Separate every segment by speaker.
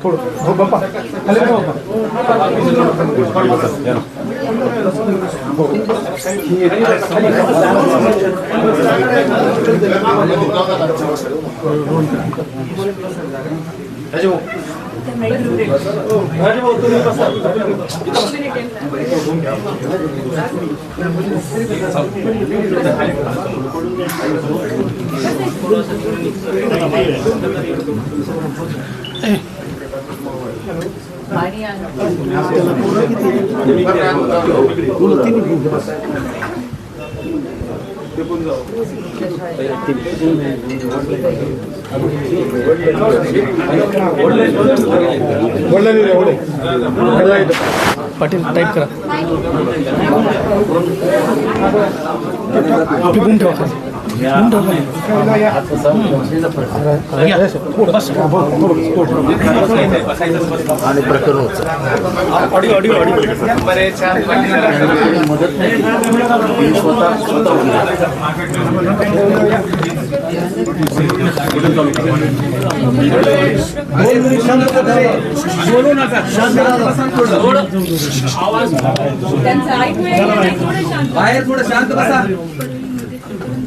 Speaker 1: थोडं हो बाप्पा खाली बघा बाप्पा राजभाऊ तुम्ही बसा
Speaker 2: पाटील टाईप करा. पिकून ठेवा.
Speaker 3: आणि प्रकरण होतं
Speaker 2: ऑडिओ ऑडिओ ऑडिओ
Speaker 3: मी स्वतः स्वतः.
Speaker 4: बाहेर थोडं शांत बसा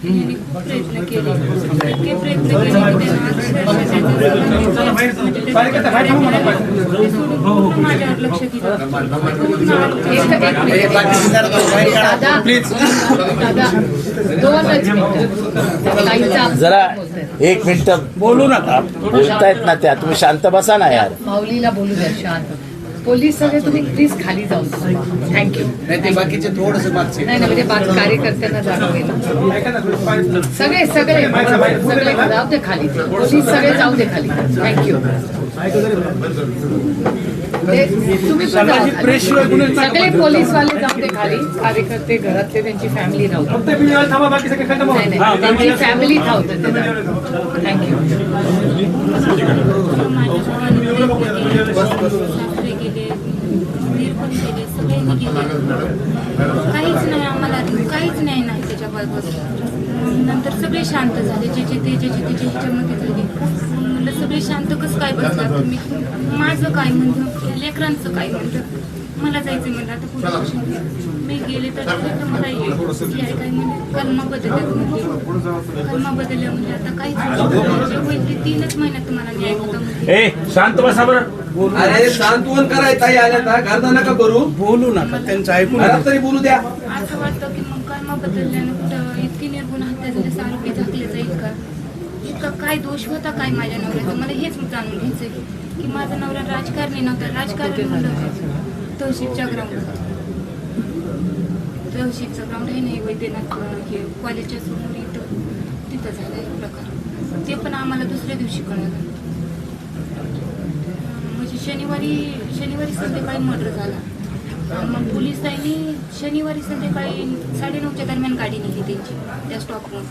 Speaker 5: खूप प्रयत्न केले. इतके प्रयत्न केले
Speaker 3: जरा एक मिनिट बोलू नका. बोलतायत ना त्या. तुम्ही शांत बसा ना यार.
Speaker 6: माऊलीला बोलू द्या शांत. पोलीस सगळे तुम्ही प्लीज खाली जाऊ थँक्यू
Speaker 4: नाही ते बाकीचे थोडस मागचे.
Speaker 6: नाही म्हणजे बाकी कार्यकर्त्यांना जाणवेल सगळे सगळे सगळे जाऊ दे खाली. पोलीस सगळे जाऊ दे खाली. थँक्यू तुम्ही. सगळे पोलीसवाले जाऊ दे खाली. कार्यकर्ते घरातले त्यांची फॅमिली नाही त्यांची फॅमिली दे थँक्यू
Speaker 5: गेले गेले सगळ्यांनी गेले काहीच नाही आम्हाला काहीच नाही नाही त्याच्याबरोबर नंतर सगळे शांत झाले ज्याचे ते ज्याचे त्याचे ह्याच्यामध्ये झाले. म्हणलं सगळे शांत कसं काय बसला तुम्ही? माझं काय म्हणलं लेकरांचं काय म्हणलं मला जायचं म्हणलं आता पुढे मी गेले तर मला आहे काय म्हणजे कलमा बदलल्यात म्हणजे कलमा बदलल्या म्हणजे आता काहीच नाही. जे होईल ते तीनच महिन्यात तुम्हाला न्याय होता
Speaker 2: शांत बसा बरं.
Speaker 4: अरे सांत्वन कराय ताई आल्या तर घरदा नका करू.
Speaker 2: बोलू नका त्यांचं ऐकून
Speaker 4: घरात तरी बोलू द्या.
Speaker 5: असं वाटतं की मग कर्म बदलल्यानं कुठं इतकी निर्गुण हत्या झाली आरोपी झाकले जाईल का इतका काय दोष होता काय माझ्या नवऱ्याचा? मला हेच जाणून घ्यायचंय की माझा नवरा राजकारणी नव्हता. राजकारणी म्हणलं तहसीलच्या ग्राउंड तहसीलचं ग्राउंड आहे नाही वैद्यनाथ हे कॉलेजच्या समोर इथं. तिथं झालं एक प्रकार. ते पण आम्हाला दुसऱ्या दिवशी कळलं. शनिवारी शनिवारी संध्याकाळी मर्डर झाला. मग पोलिसांनी शनिवारी संध्याकाळी साडेनऊच्या दरम्यान गाडी नेली त्यांची त्या स्टॉपवर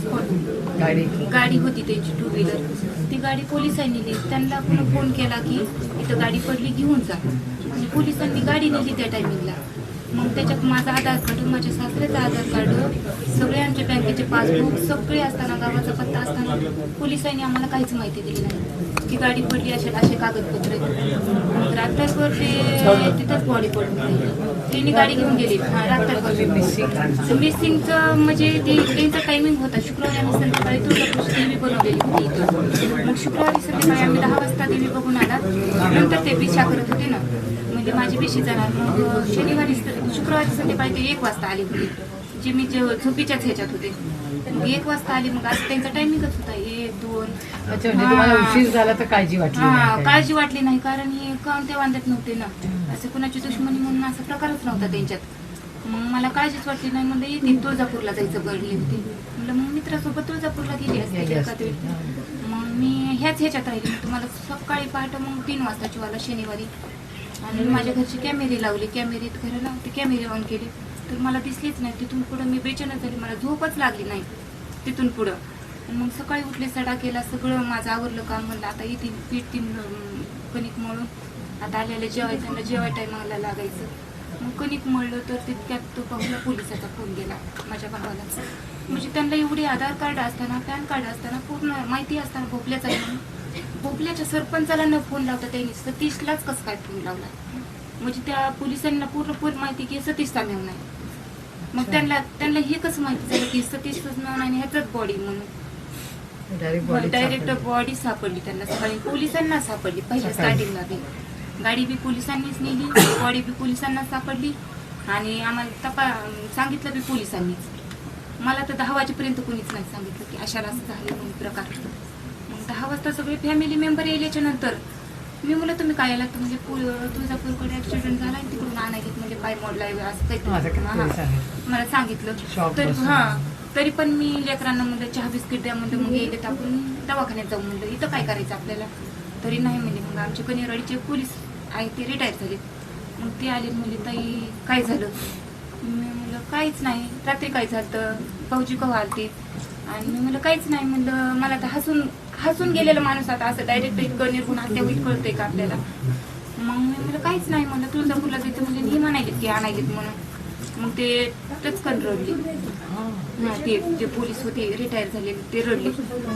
Speaker 5: स्पॉट
Speaker 6: गाडी?
Speaker 5: गाडी होती त्यांची टू व्हीलर ती गाडी पोलिसांनी नेली. त्यांना पुन्हा फोन केला की इथं गाडी पडली घेऊन जा. आणि पोलिसांनी गाडी नेली त्या टायमिंगला मग त्याच्यात माझं आधार कार्ड माझ्या सासऱ्याचं आधार कार्ड सगळे आमच्या बँकेचे पासबुक सगळे असताना गावाचा पत्ता असताना पोलिसांनी आम्हाला काहीच माहिती दिली नाही. की गाडी पडली असे असे कागदपत्र मग रात्रभर ते तिथंच बॉडी पडून राहिली. त्यांनी गाडी घेऊन गेली. हा मिसिंग मिसिंगचं म्हणजे ते त्यांचा टायमिंग होता. शुक्रवारी आम्ही संध्याकाळी तुळजापूरची देवी बनवलेली होती इथं. मग शुक्रवारी संध्याकाळी आम्ही दहा वाजता देवी बघून आला. नंतर ते बिछा करत होते ना. म्हणजे माझी बिशी जाणार. मग शनिवारी शुक्रवारी संध्याकाळी ते एक वाजता आली होती. जे मी जे झोपीच्याच ह्याच्यात होते. मग एक वाजता आली. मग आज त्यांचा टायमिंगच होता. एक दोन.
Speaker 6: अच्छा म्हणजे तुम्हाला
Speaker 5: हा.
Speaker 6: उशीर झाला तर काळजी वाटली
Speaker 5: हा
Speaker 6: नाही काय?
Speaker 5: काळजी वाटली नाही कारण हे कोणत्या वांद्यात नव्हते ना. असं कुणाची दुश्मनी म्हणून असा प्रकारच नव्हता त्यांच्यात. मग मला काळजीच वाटली नाही. म्हणलं येते तुळजापूरला जायचं बरली होती म्हणलं मग मित्रासोबत तुळजापूरला गेली असते एखाद. वेळी. मग मी ह्याच ह्याच्यात राहिली. मग तुम्हाला सकाळी पहाटे मग तीन वाजताची वाला शनिवारी. आणि माझ्या घरची कॅमेरे लावली. कॅमेरेत घरं लावते कॅमेरे ऑन केले. तर मला दिसलीच नाही. तिथून पुढं मी बेचैन झाली. मला झोपच लागली नाही तिथून पुढं. मग सकाळी उठले सडा केला सगळं माझं आवरलं काम म्हणलं आता येतील पीठ तीन कणिक मळून. आता आलेलं जेवायचं त्यांना जेवाय टायमाला लागायचं. मग कणिक मळलं तर तितक्यात तो पाहुला पोलिसाचा फोन गेला माझ्या भावाला. म्हणजे त्यांना एवढे आधार कार्ड असताना पॅन कार्ड असताना पूर्ण माहिती असताना भोपल्याचा भोपल्याच्या सरपंचाला न फोन लावता त्यांनी सतीशलाच कसं काय फोन लावला? म्हणजे त्या पोलिसांना पूर्ण पूर्ण माहिती की सतीशचा मेव नाही. मग त्यांना त्यांना हे कसं माहिती झालं की सतीशच मेव नाही आणि ह्याचाच बॉडी म्हणून.
Speaker 6: डायरेक्ट
Speaker 5: डायरेक्ट बॉडी सापडली. त्यांना. सकाळी पोलिसांना सापडली. पहिल्या. स्टार्टिंगला बी गाडी बी पोलिसांनीच नेली बॉडी बी पोलिसांना सापडली. आणि आम्हाला तपा सांगितलं बी पोलिसांनीच. मला तर दहा वाजेपर्यंत कोणीच नाही सांगितलं की अशाला असं झालं म्हणून प्रकार. मग दहा वाजता सगळे फॅमिली मेंबर यायल्याच्या नंतर मी म्हणलं तुम्ही काय तर म्हणजे तुळजापूरकडे ऍक्सिडेंट झाला आणि तिकडून आणायला म्हणजे पाय मोडलाय असं
Speaker 6: काही
Speaker 5: हा. मला सांगितलं. तर. हा. तरी पण मी लेकरांना म्हणलं चहा बिस्किट द्या म्हणलं मग येईल आपण दवाखान्यात जाऊ म्हणलं. इथं काय करायचं आपल्याला? तरी नाही म्हणले मग आमचे कनेरवाडीचे पोलीस आहे ते रिटायर झाले मग ते आले म्हणले ताई काय झालं? मी म्हणलं काहीच नाही. रात्री काय झालं भाऊजी कवा आलते? आणि मी म्हणलं काहीच नाही. म्हणलं मला तर हसून हसून गेलेला माणूस आता असं डायरेक्ट इतकं निर्गुण हत्या होईल कळतंय का आपल्याला? मग मी म्हणलं काहीच नाही. म्हणलं तुळजापूरला जायचं म्हणजे ही म्हणायलीत की आणायलीत म्हणून. मग ते टचकन रडले. हा, ते जे पोलीस होते रिटायर झालेले ते रडले.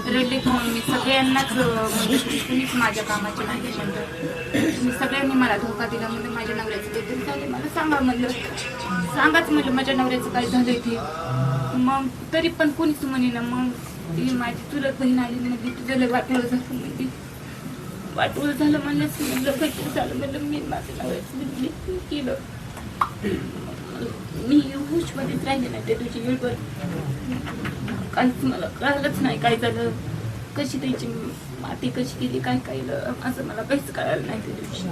Speaker 5: रडले की मग मी सगळ्यांनाच म्हणजे कुणीच माझ्या कामाचे नाही तुम्ही सगळ्यांनी मला धोका दिला म्हणजे माझ्या नवऱ्याचं काहीतरी झालं मला सांगा म्हणलं. सांगाच म्हणलं माझ्या नवऱ्याचं काय झालं ते. मग तरी पण कोणीच म्हणे ना मग ती माझी चुलत बहीण आली म्हणजे तुझं लय वाटलं झालं म्हणजे वाटोळ झालं म्हणलंच म्हणलं काहीतरी झालं म्हणलं मी माझं नवऱ्याचं केलं. मी हुशमध्येच राहिले नाही त्या दिवशी वेळभर काहीच मला कळालंच नाही काय झालं कशी त्याची माती कशी केली काय केलं असं मला काहीच कळालं नाही त्या दिवशी.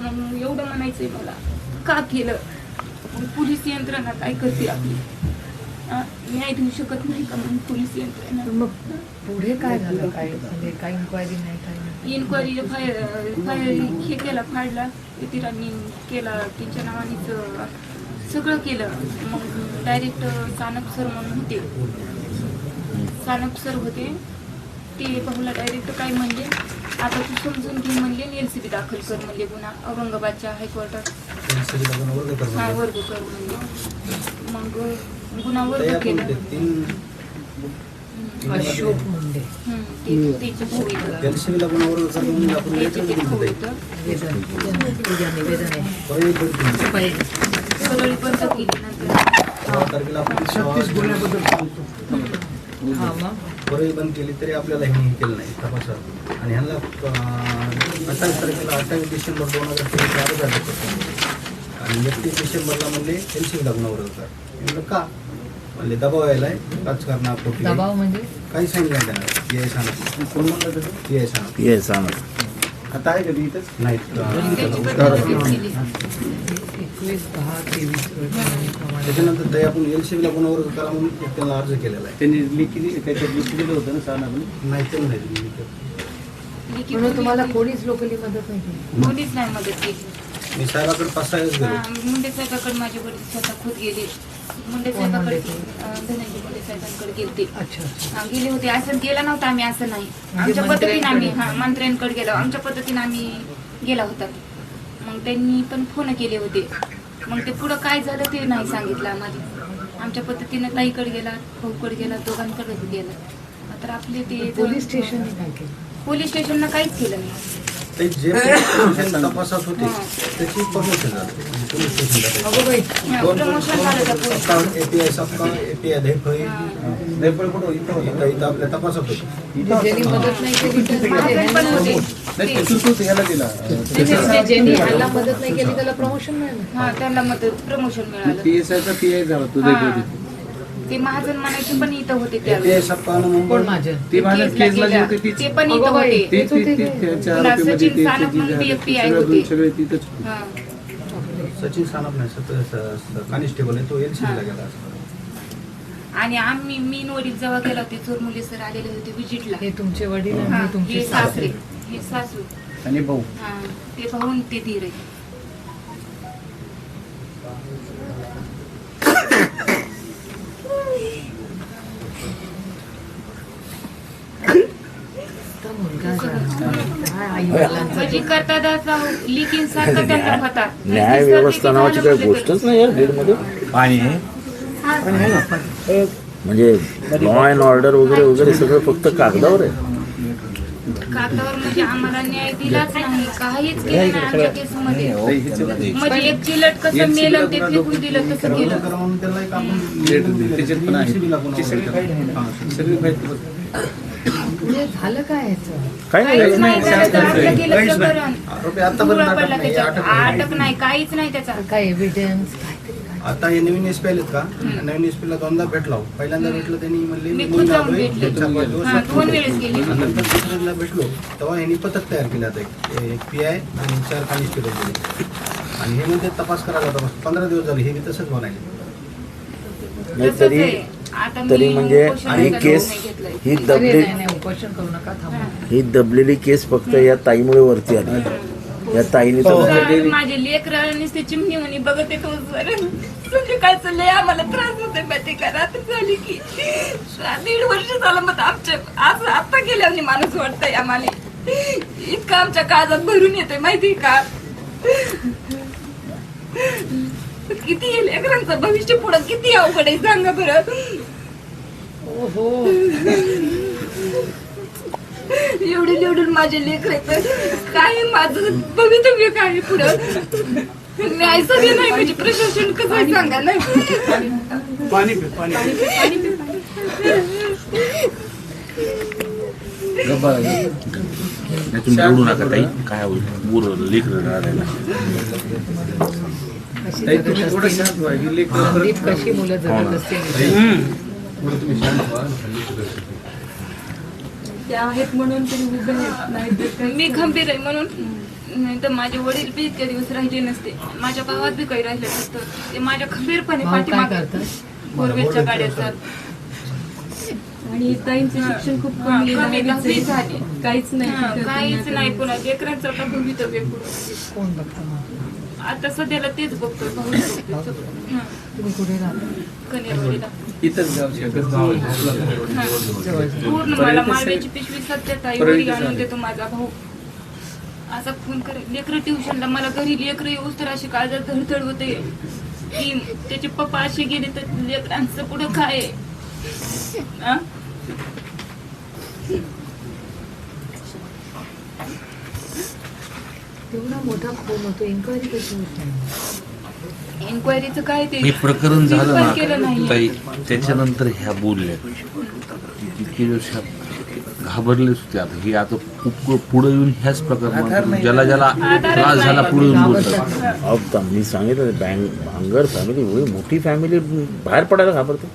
Speaker 5: मग एवढं म्हणायचंय मला का केलं? पोलीस यंत्रणा काय करते आपली? न्याय देऊ शकत नाही का मग पोलीस यंत्रणा?
Speaker 6: मग पुढे काय झालं? काय म्हणजे काही इन्क्वायरी नाही काय
Speaker 5: इन्क्वायरी हे केला फाडला इतिरांनी केला त्यांच्या नावानेच सगळं केलं. मग डायरेक्ट सानप सर म्हणून होते. सानप सर होते. ते बहुला डायरेक्ट काय म्हणले? आता तू समजून घे म्हणले एल सी बी दाखल कर म्हणले गुन्हा. औरंगाबादच्या हायकोर्टात हा वर्ग कर म्हणले. मग गुन्हा वर्ग केला.
Speaker 6: अशोक मुंडे.
Speaker 5: हम्म, ते- त्याचे भाऊ येतं. त्याचे ते भाऊ येतं.
Speaker 6: वेदन. पूजा निवेदन आहे.
Speaker 5: बंद केली नंतर
Speaker 2: छत्तीस गुन्ह्याबद्दल सांगतो.
Speaker 6: हा मग?
Speaker 7: बरंही बंद केली तरी आपल्याला हे केलं नाही तपासात. आणि ह्यांना अठ्ठावीस तारखेला अठ्ठावीस डिसेंबर दोन हजार तेवीस अर्ज झाले होते. आणि एकतीस डिसेंबरला म्हणले एल सी होता? म्हणलं का? म्हणले दबाव यायलाय. राजकारणापोटी
Speaker 6: दबाव म्हणजे?
Speaker 7: काही सांगितलं नाही. त्यांना ये सांगा. कोण म्हणलं तसं ये सांगा.
Speaker 3: ये सांग.
Speaker 7: आता आहे कधी इथंच?
Speaker 5: त्याची केली.
Speaker 6: एकवीस दहा तेवीस
Speaker 7: त्याच्यानंतर ते आपण एल सी वर्ग करा म्हणून त्यांना अर्ज केलेला आहे.
Speaker 1: त्यांनी लिखित काहीतरी लिखित दिलं होतं ना सहा
Speaker 7: नाही ते नाही
Speaker 6: म्हणून तुम्हाला कोणीच लोकली मदत नाही केली.
Speaker 5: कोणीच नाही मदत केली.
Speaker 7: मी साहेबाकडे पाच सहा वेळेस
Speaker 5: हा,
Speaker 7: गेलो
Speaker 5: मुंडे साहेबाकडे माझे वडील स्वतः खुद गेले. मुंडे साहेबाकडे
Speaker 6: मुंडे?
Speaker 5: अं, धनंजय मुंडे साहेबांकडे गेलते.
Speaker 6: अच्छा
Speaker 5: हा, गेले होते. असं गेला नव्हता आम्ही असं नाही.
Speaker 6: म्हणजे
Speaker 5: आमच्या पद्धतीने आम्ही
Speaker 6: मंत्र्यांकडे?
Speaker 5: हा मंत्र्यांकडे गेलो. आमच्या पद्धतीने आम्ही गेला होता. मग त्यांनी पण फोन केले होते. मग ते पुढं काय झालं ते नाही सांगितलं आम्हाला. आमच्या पद्धतीने ताईकडे गेला भाऊकडे गेला दोघांकडे गेला. तर आपले ते
Speaker 6: पोलीस केलं?
Speaker 5: पोलीस स्टेशननं काहीच केलं नाही.
Speaker 7: ते जे तपासात होते. त्याची प्रमोशन एपीआय
Speaker 1: कुठं? इथं
Speaker 7: इथं इथं आपल्या तपासात होते.
Speaker 6: ज्यांनी मदत नाही
Speaker 5: ते-
Speaker 1: ते तू ह्याला दिला.
Speaker 6: ज्यांनी ह्याला मदत नाही केली त्याला प्रमोशन मिळालं.
Speaker 5: हा त्यांना मदत प्रमोशन मिळालं.
Speaker 1: पी एस आयचा पी आय झाला तुझ्या
Speaker 5: हा. ते महाजन म्हणायचे पण इथं होते
Speaker 6: कोण माझं
Speaker 1: ती
Speaker 5: केसला
Speaker 1: केसला. होती तीच.
Speaker 5: ते पण इथं
Speaker 6: अगं बाई.
Speaker 5: होते.
Speaker 1: ती ती ती
Speaker 6: तिथे-
Speaker 1: त्यांच्या
Speaker 5: पुन्हा
Speaker 1: आरोपीमध्ये
Speaker 5: सचिन
Speaker 1: ते-
Speaker 5: सानप
Speaker 1: ते-
Speaker 5: म्हणून
Speaker 1: ते-
Speaker 5: ते FBI
Speaker 1: सगळं
Speaker 5: होते.
Speaker 1: सगळे तिथंच
Speaker 5: हा.
Speaker 7: सचिन सानप नाही सत कॉन्स्टेबल आहे तो. गेला असता.
Speaker 5: आणि आम्ही मी वडील जेव्हा गेला होते चोरमुले सर आलेले होते विजिटला.
Speaker 6: हे तुमचे वडील
Speaker 5: हा,
Speaker 6: आणि तुमचे
Speaker 5: हे
Speaker 6: सासरे.
Speaker 5: सासरे हे सासू.
Speaker 1: आणि भाऊ.
Speaker 5: हा ते भाऊन ते धीर आहे
Speaker 6: मुलगा काय आई वडिलांचं
Speaker 5: म्हणजे करता लिखीन सारखा त्यांना होता
Speaker 3: न्याय व्यवस्था नावाची काही गोष्टच नाही यार बीडमध्ये
Speaker 1: पाणी
Speaker 3: म्हणजे लॉ अँड ऑर्डर वगैरे वगैरे सगळं फक्त कागदावर आहे
Speaker 5: कागदावर म्हणजे आम्हाला न्याय दिलाच नाही काहीच केलं नाही आमच्या केसमध्ये म्हणजे एक चिलट कसं मेलं ते फेकून दिलं तसं केलं
Speaker 6: पुढे झालं काय
Speaker 3: नाही
Speaker 5: काहीच नाही झालं तर आपलं केलं
Speaker 1: काहीच नाही.
Speaker 5: प्रकरण.
Speaker 7: आरोपी आता
Speaker 5: दुरा
Speaker 7: पण
Speaker 5: पडला
Speaker 7: अटक नाही,
Speaker 5: त्याच्यात.
Speaker 7: अटक नाही.
Speaker 5: अटक नाही काहीच नाही त्याचा
Speaker 6: काय एव्हिडन्स
Speaker 7: आता हे नवीन एस पी आलेत का नवीन एस ला दोनदा भेटला हो. पहिल्यांदा भेटलं त्यांनी म्हणले
Speaker 5: मी
Speaker 7: मी
Speaker 5: खुद जाऊन
Speaker 7: आलोय,
Speaker 5: भेटले.
Speaker 7: चार पाच दिवस
Speaker 5: हा,
Speaker 7: लागतील.
Speaker 5: दोन वेळेस गेले.
Speaker 7: आणि नंतर दुसऱ्यांदा भेटलो तेव्हा यांनी पथक तयार केलं आता एक- एक पी आय आणि चार कॉन्स्टेबल दिले आणि हे म्हणजे तपास करायला होता बस पंधरा दिवस झाले हे मी तसंच म्हणाले
Speaker 5: आहे.
Speaker 3: तरी म्हणजे ही केस. ही दबली ही दबलेली केस फक्त या ताईमुळे वरती आली. या ताईने तर
Speaker 5: सर, माझे लेकर नुसते चिमणी म्हणे बघत येतो सर संध्याकाळचं लय आम्हाला त्रास होतोय माहिती का? रात्री झाली की दीड वर्ष झालं मग आमच्या असं आता गेल्याने माणूस वाटतंय आम्हाला. इतकं आमच्या काळजात भरून येतोय माहिती का? किती लेकरांचं भविष्य पुढं किती अवघड आहे? सांगा बरं.
Speaker 6: ओहो.
Speaker 5: एवढे एवढे माझे लेकर आहेत काय माझं? भवितव्य काय पुढं? न्याय सगळे नाही म्हणजे प्रशासन कसं आहे सांगा नाही
Speaker 2: पाणी पे पाणी
Speaker 8: तुम्ही रडू नका ताई. काय होईल? लेकर रडायला
Speaker 6: कशी जगत असतील
Speaker 1: व्हा. ही लेकरं
Speaker 6: संदीप कशी मुलं जगत असतील
Speaker 5: ते आहेत म्हणून तुम्ही उभे आहेत नाही मी खंबीर आहे म्हणून. नाही तर माझे वडील बी इतके दिवस राहिले नसते. माझ्या भावात बी काही राहिलं नसतं. ते माझ्या खंबीरपणे
Speaker 6: भाऊ काय
Speaker 5: पाठीमागे
Speaker 6: करतात
Speaker 5: बोरवेलच्या गाड्या असतात
Speaker 9: आणि ताईंचे शिक्षण खूप
Speaker 5: हा,
Speaker 9: कमी.
Speaker 5: झाली.
Speaker 9: काहीच नाही
Speaker 5: हा, काहीच. नाही पुन्हा लेकरांचं आता भवितव्य पुढं.
Speaker 6: कोण बघतं
Speaker 5: आता सध्याला तेच. हा,
Speaker 6: तुम्ही कुठे राहता.
Speaker 1: इथंच.
Speaker 5: हा. पूर्ण मला मालव्याची पिशवी सध्या ताई
Speaker 1: पर्यंत
Speaker 5: घरी आणून. देतो माझा भाऊ असा फोन करे लेकर ट्युशनला मला घरी लेकर येऊस तर अशी काळजात धडधड होते की त्याचे पप्पा असे गेले तर लेकरांचं पुढं काय आहे? हा?
Speaker 6: तेवढा मोठा खून होतो. इन्क्वायरी कशी होत? नाही
Speaker 5: इन्क्वायरीचं काय ते?
Speaker 8: हे प्रकरण
Speaker 5: मी
Speaker 8: झालं
Speaker 5: पण केलं
Speaker 8: ना
Speaker 5: नाही.
Speaker 8: ताई त्याच्यानंतर ह्या बोलल्या इतके दिवस ह्या घाबरलेच होते. आता हे आता खूप पुढे येऊन ह्याच प्रकरण ज्याला ज्याला त्रास झाला पुढे येऊन बोलतात
Speaker 3: अब मी सांगितलं बँग भांगर फॅमिली एवढी मोठी फॅमिली बाहेर पडायला घाबरते.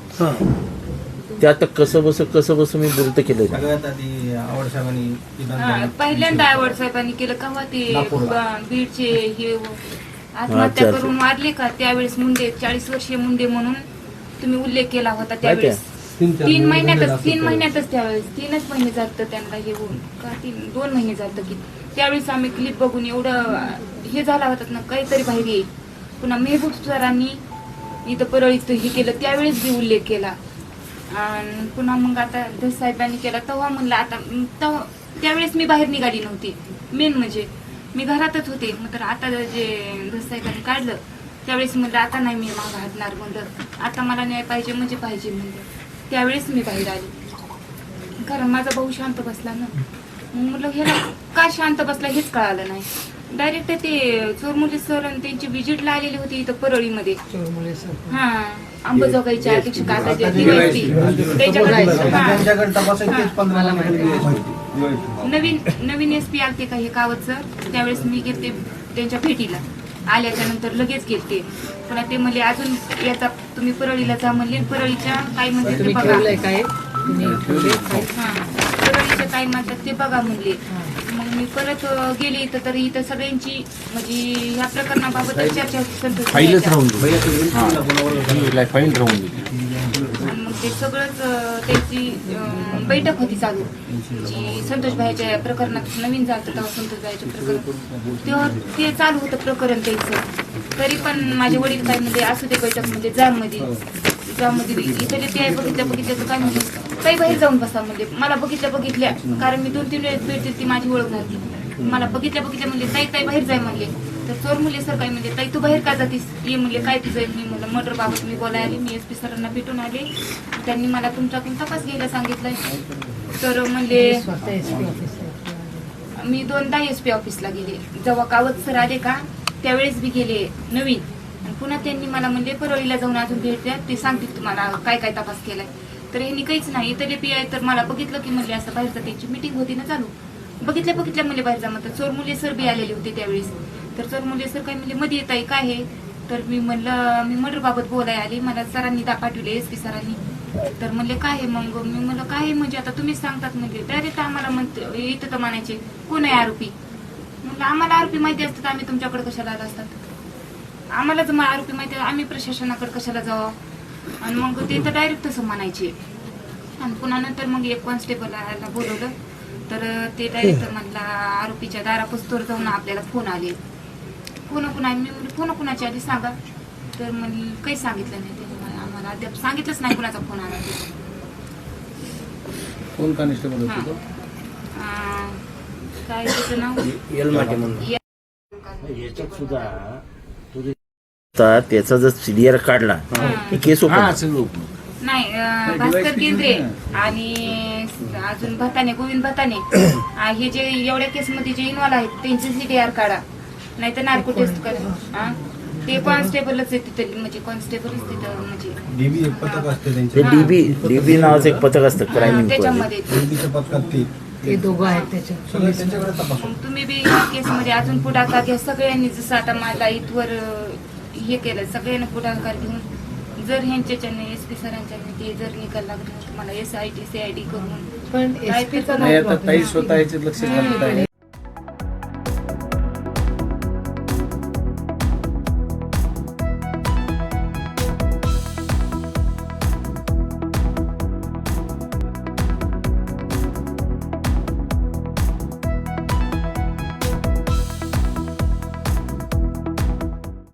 Speaker 3: ते आता कसं बस कसं बस मी बोलत केलं
Speaker 7: सगळ्यात आधी आवड साहेबांनी विधान
Speaker 5: हा,
Speaker 7: केलं.
Speaker 5: पहिल्यांदा आवड साहेबांनी केलं. का ते
Speaker 7: नागपूरला.
Speaker 5: ब- बीडचे हे
Speaker 3: अच्छा,
Speaker 5: आत्महत्या
Speaker 3: अच्छा.
Speaker 5: करून वारले का? त्यावेळेस मुंडे चाळीस वर्षीय मुंडे म्हणून तुम्ही उल्लेख केला होता त्यावेळेस. तीन महिन्यातच तीन महिन्यातच त्यावेळेस. तीनच महिने जात त्यांना हे होऊन. का तीन दोन महिने जात की. त्यावेळेस आम्ही क्लिप बघून एवढं हे झाला होता ना काहीतरी बाहेर येईल. पुन्हा मेहबूब सरांनी इथं परळीत हे केलं. त्यावेळेस बी उल्लेख केला. आणि पुन्हा मग आता साहेबांनी केला तेव्हा म्हणलं आता तेव्हा त्यावेळेस मी बाहेर निघाली नव्हती. मेन म्हणजे मी घरातच होते. मग तर आता जे साहेबांनी काढलं त्यावेळेस म्हणलं आता नाही मी मागं हटणार म्हणलं. आता मला न्याय पाहिजे म्हणजे पाहिजे म्हणलं. त्यावेळेस मी बाहेर आली. कारण माझा भाऊ शांत बसला ना. मग म्हटलं ह्याला का शांत बसला हेच कळालं नाही. डायरेक्ट ते चोरमुले सर आणि त्यांची विजिटला आलेली होती इथं परळीमध्ये. हा. अध्यक्ष नवीन नवीन एस पी आलते का हे कावत सर त्यावेळेस मी गेलते त्यांच्या भेटीला. आल्याच्यानंतर लगेच गेलते पुन्हा ते म्हणले अजून याचा तुम्ही परळीला जा म्हणले. परळीच्या काय म्हणते ते
Speaker 6: तुम्ही
Speaker 5: बघा.
Speaker 6: ठेवलंय काय
Speaker 5: हा म्हणतात ते बघा म्हणले मग मी परत गेले इथं तर इथं सगळ्यांची म्हणजे ह्या प्रकरणाबाबत चर्चा होती संतोष
Speaker 8: फाईलच
Speaker 5: भैयाच्या.
Speaker 8: राहून गेली. फाईल राहून गेली.
Speaker 5: आणि मग ते सगळंच अं, त्यांची अं, बैठक होती चालू. जी संतोष भाईच्या प्रकरणात नवीन झालं तेव्हा संतोष भाईच्या प्रकरण तेव्हा ते चालू होतं प्रकरण त्यांचं. तरी पण माझे वडील काय म्हणजे असू दे बैठक म्हणजे जा मध्ये जा मध्ये इथं ते आहे बघितलं बघितलं तर काय म्हणजे काही बाहेर जाऊन बसा म्हणजे मला बघितल्या बघितल्या. कारण मी दोन तीन वेळेस भेट ती माझी ओळख नव्हती. मला बघितल्या बघितल्या म्हणजे ताई ताई बाहेर जाय म्हणले. तर चोर मुले सर काय म्हणले ताई तू बाहेर का जातीस? ये म्हणले काय तुझं मी म्हणलं मर्डर बाबत मी बोलायला आले. मी एस पी सरांना भेटून आले. त्यांनी मला तुमच्याकडून तपास घ्यायला सांगितलंय तर म्हणले मी दोनदा एस पी ऑफिसला गेले. जेव्हा कावत सर आले का त्यावेळेस बी गेले नवीन. पुन्हा त्यांनी मला म्हणले परळीला जाऊन अजून भेट द्या. ते सांगतील तुम्हाला काय काय तपास केलाय. तर यांनी काहीच नाही. तर पी आय तर मला बघितलं की म्हणले असं बाहेर त्यांची मिटिंग होती ना चालू. बघितल्या बघितल्या म्हणले बाहेर जा म्हणतात चोर मुले सर बी आलेले होते त्यावेळेस. तर चोर मुले सर काय म्हणले मध्ये येत आहे काय आहे? तर मी म्हणलं मी मर्डर बाबत बोलाय आली. मला सरांनी दा पाठवले एस पी सरांनी. तर म्हणले काय आहे मग? मी म्हणलं काय आहे म्हणजे आता तुम्हीच सांगतात म्हणजे डायरेक्ट आम्हाला म्हणते इथं तर म्हणायचे कोण आहे आरोपी? म्हणलं आम्हाला आरोपी माहिती असतात. आम्ही तुमच्याकडे कशाला आला असतात? आम्हाला जर आरोपी माहिती आहे, आम्ही प्रशासनाकडे कशाला जावं? आणि मग ते तर डायरेक्ट तसं म्हणायचे. आणि पुन्हा नंतर मग एक कॉन्स्टेबलला बोलवलं. तर ते डायरेक्ट म्हणला आरोपीच्या दारापस्तोर जाऊन आपल्याला फोन आले. फोन कुणा मी फोन कुणाची आधी सांगा. तर म्हणले काही सांगितलं नाही मला. आम्हाला अद्याप सांगितलंच नाही कुणाचा फोन आला ते.
Speaker 7: कोण कॉन्स्टेबल
Speaker 5: हा.
Speaker 7: तो?
Speaker 5: काय त्याचं नाव?
Speaker 3: याच्यात सुद्धा त्याचा जर सीडीआर काढला केस ओपन
Speaker 5: नाही अं, भास्कर केंद्रे आणि अजून भताने गोविंद भताने हे जे एवढ्या केसमध्ये जे इन्व्हॉल्व आहेत त्यांचे सीडीआर काढा. नाही तर नार्को टेस्ट करा? ते कॉन्स्टेबलच आहे तिथं म्हणजे कॉन्स्टेबलच तिथं म्हणजे.
Speaker 7: डीबी एक पथक असते
Speaker 3: ते
Speaker 7: त्यांचे
Speaker 3: डीबी डीबी नावाचं एक पथक असतं क्राईम
Speaker 5: हा,
Speaker 3: इन्क्वायरी
Speaker 5: त्याच्यामध्ये.
Speaker 7: डीबीच्या पथकात ते.
Speaker 6: ते दोघं आहेत त्याच्या
Speaker 7: सगळे त्यांच्याकडे तपास
Speaker 5: मग तुम्ही बी या केसमध्ये अजून पुढाकार घ्या. सगळ्यांनी जसं आता माझा इथवर अं, हे केलं सगळ्यांनी पुढाकार घेऊन जर ह्यांच्याच्याने एस पी सरांच्याने ते जर निकाल लागला तुम्हाला S I T C I D करून
Speaker 6: पण
Speaker 5: काय
Speaker 6: एसपीचा
Speaker 5: त्याचं
Speaker 7: नाही आता ताई स्वतः याच्यात लक्ष घालत आहे